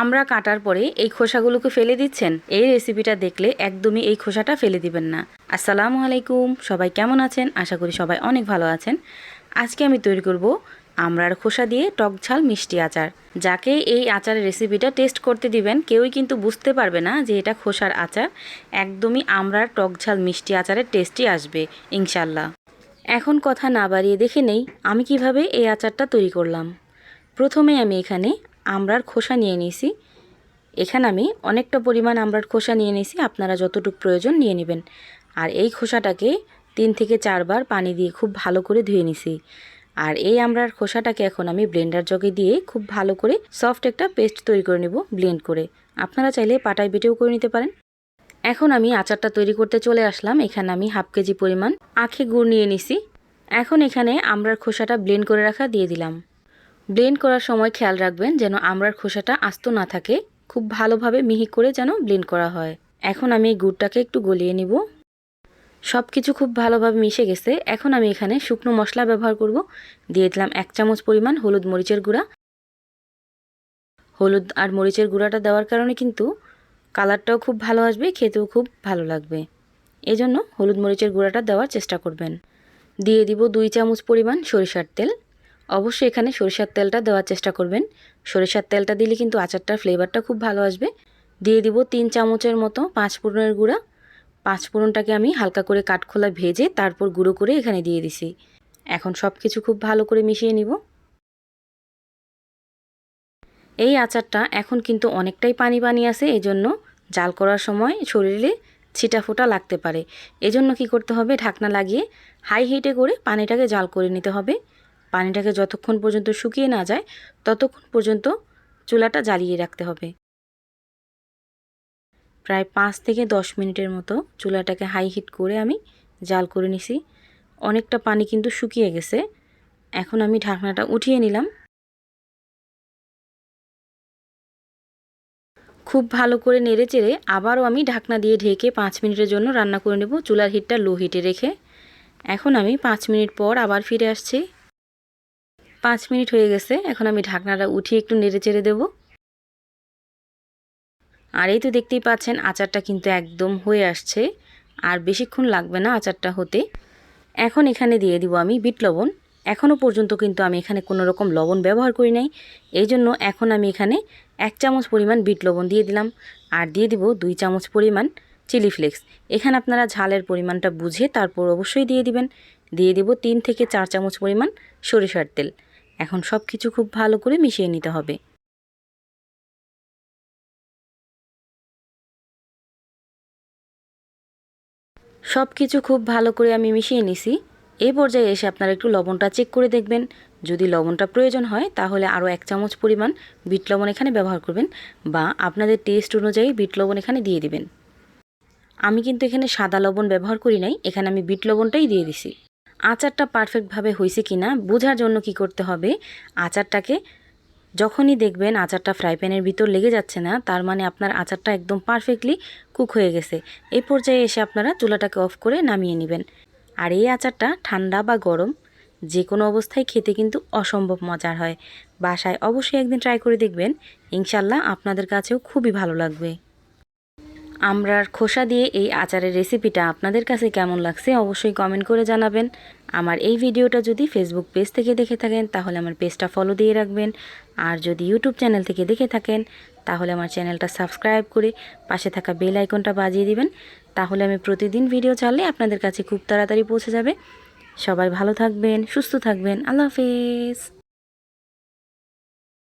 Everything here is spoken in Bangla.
আমরা কাটার পরে এই খোসাগুলোকে ফেলে দিচ্ছেন? এই রেসিপিটা দেখলে একদমই এই খোসাটা ফেলে দিবেন না। আসসালামু আলাইকুম, সবাই কেমন আছেন? আশা করি সবাই অনেক ভালো আছেন। আজকে আমি তৈরি করব আমরার খোসা দিয়ে টক ঝাল মিষ্টি আচার। যাকে এই আচারের রেসিপিটা টেস্ট করতে দিবেন, কেউই কিন্তু বুঝতে পারবে না যে এটা খোসার আচার। একদমই আমরার টক ঝাল মিষ্টি আচারের টেস্টই আসবে ইনশাল্লাহ এখন কথা না বাড়িয়ে দেখে নেই, আমি কীভাবে এই আচারটা তৈরি করলাম। প্রথমে আমি এখানে আমড়ার খোসা নিয়ে নিয়েছি। এখানে আমি অনেকটা পরিমাণ আমড়ার খোসা নিয়ে নিয়েছি, আপনারা যতটুকু প্রয়োজন নিয়ে নেবেন। আর এই খোসাটাকে তিন থেকে চারবার পানি দিয়ে খুব ভালো করে ধুয়ে নিছি। আর এই আমড়ার খোসাটাকে এখন আমি ব্লেন্ডার জগে দিয়ে খুব ভালো করে সফট একটা পেস্ট তৈরি করে নেব ব্লেন্ড করে। আপনারা চাইলে পাটায় বেটেও করে নিতে পারেন। এখন আমি আচারটা তৈরি করতে চলে আসলাম। এখানে আমি হাফ কেজি পরিমাণ আখে গুড় নিয়ে নিছি। এখন এখানে আমড়ার খোসাটা ব্লেন্ড করে রাখা দিয়ে দিলাম। ব্লেন্ড করার সময় খেয়াল রাখবেন যেন আমড়ার খোসাটা আস্ত না থাকে, খুব ভালোভাবে মিহি করে যেন ব্লেন্ড করা হয়। এখন আমি এই গুড়টাকে একটু গলিয়ে নিব। সব কিছু খুব ভালোভাবে মিশে গেছে। এখন আমি এখানে শুকনো মশলা ব্যবহার করব। দিয়ে দিলাম এক চামচ পরিমাণ হলুদ মরিচের গুঁড়া। হলুদ আর মরিচের গুঁড়াটা দেওয়ার কারণে কিন্তু কালারটাও খুব ভালো আসবে, খেতেও খুব ভালো লাগবে। এজন্য হলুদ মরিচের গুঁড়াটা দেওয়ার চেষ্টা করবেন। দিয়ে দিব দুই চামচ পরিমাণ সরিষার তেল। অবশ্যই এখানে সরিষার তেলটা দেওয়ার চেষ্টা করবেন। সরিষার তেলটা দিলে কিন্তু আচারটার ফ্লেভারটা খুব ভালো আসবে। দিয়ে দিব তিন চামচের মতো পাঁচ ফোড়নের গুঁড়া। পাঁচ ফোড়নটাকে আমি হালকা করে কাঠখোলা ভেজে তারপর গুঁড়ো করে এখানে দিয়ে দিছি। এখন সব কিছু খুব ভালো করে মিশিয়ে নিব। এই আচারটা এখন কিন্তু অনেকটাই পানি পানি আছে, এজন্য জাল করার সময় শরীরে ছিটা ফোটা লাগতে পারে। এজন্য কি করতে হবে, ঢাকনা লাগিয়ে হাই হিটে করে পানিটাকে জাল করে নিতে হবে। পানিটাকে যতক্ষণ পর্যন্ত শুকিয়ে না যায়, ততক্ষণ পর্যন্ত চুলাটা জ্বালিয়ে রাখতে হবে। প্রায় পাঁচ থেকে দশ মিনিটের মতো চুলাটাকে হাই হিট করে আমি জাল করে নিছি। অনেকটা পানি কিন্তু শুকিয়ে গেছে। এখন আমি ঢাকনাটা উঠিয়ে নিলাম। খুব ভালো করে নেড়ে চেড়ে আবারও আমি ঢাকনা দিয়ে ঢেকে পাঁচ মিনিটের জন্য রান্না করে নেব চুলার হিটটা লো হিটে রেখে। এখন আমি পাঁচ মিনিট পর আবার ফিরে আসছি। পাঁচ মিনিট হয়ে গেছে, এখন আমি ঢাকনাটা উঠিয়ে একটু নেড়ে চেড়ে দেবো। আর এই তো দেখতেই পাচ্ছেন, আচারটা কিন্তু একদম হয়ে আসছে। আর বেশিক্ষণ লাগবে না আচারটা হতে। এখন এখানে দিয়ে দিব আমি বিট লবণ। এখনও পর্যন্ত কিন্তু আমি এখানে কোনো রকম লবণ ব্যবহার করি নাই। এই জন্য এখন আমি এখানে এক চামচ পরিমাণ বিট লবণ দিয়ে দিলাম। আর দিয়ে দিব দুই চামচ পরিমাণ চিলি ফ্লেক্স। এখানে আপনারা ঝালের পরিমাণটা বুঝে তারপর অবশ্যই দিয়ে দিবেন। দিয়ে দিব তিন থেকে চার চামচ পরিমাণ সরিষার তেল। এখন সব কিছু খুব ভালো করে মিশিয়ে নিতে হবে। সব কিছু খুব ভালো করে আমি মিশিয়ে নিছি। এই পর্যায়ে এসে আপনারা একটু লবণটা চেক করে দেখবেন। যদি লবণটা প্রয়োজন হয়, তাহলে আরও এক চামচ পরিমাণ বিট লবণ এখানে ব্যবহার করবেন বা আপনাদের টেস্ট অনুযায়ী বিট লবণ এখানে দিয়ে দিবেন। আমি কিন্তু এখানে সাদা লবণ ব্যবহার করি নাই, এখানে আমি বিট লবণটাই দিয়ে দিছি। আচারটা পারফেক্টভাবে হয়েছে কি না বোঝার জন্য কি করতে হবে? আচারটাকে যখনই দেখবেন আচারটা ফ্রাই প্যানের ভিতর লেগে যাচ্ছে না, তার মানে আপনার আচারটা একদম পারফেক্টলি কুক হয়ে গেছে। এই পর্যায়ে এসে আপনারা চুলাটাকে অফ করে নামিয়ে নেবেন। আর এই আচারটা ঠান্ডা বা গরম যে কোনো অবস্থায় খেতে কিন্তু অসম্ভব মজার হয়। বাসায় অবশ্যই একদিন ট্রাই করে দেখবেন। ইনশাল্লাহ আপনাদের কাছেও খুবই ভালো লাগবে। আমরার খোসা দিয়ে এই আচারের রেসিপিটা আপনাদের কাছে কেমন লাগছে অবশ্যই কমেন্ট করে জানাবেন। আমার এই ভিডিওটা যদি ফেসবুক পেজ থেকে দেখে থাকেন, তাহলে আমার পেজটা ফলো দিয়ে রাখবেন। আর যদি ইউটিউব চ্যানেল থেকে দেখে থাকেন, তাহলে আমার চ্যানেলটা সাবস্ক্রাইব করে পাশে থাকা বেল আইকনটা বাজিয়ে দিবেন। তাহলে আমি প্রতিদিন ভিডিও চাললে আপনাদের কাছে খুব তাড়াতাড়ি পৌঁছে যাবে। সবাই ভালো থাকবেন, সুস্থ থাকবেন। আল্লাহ হাফেজ।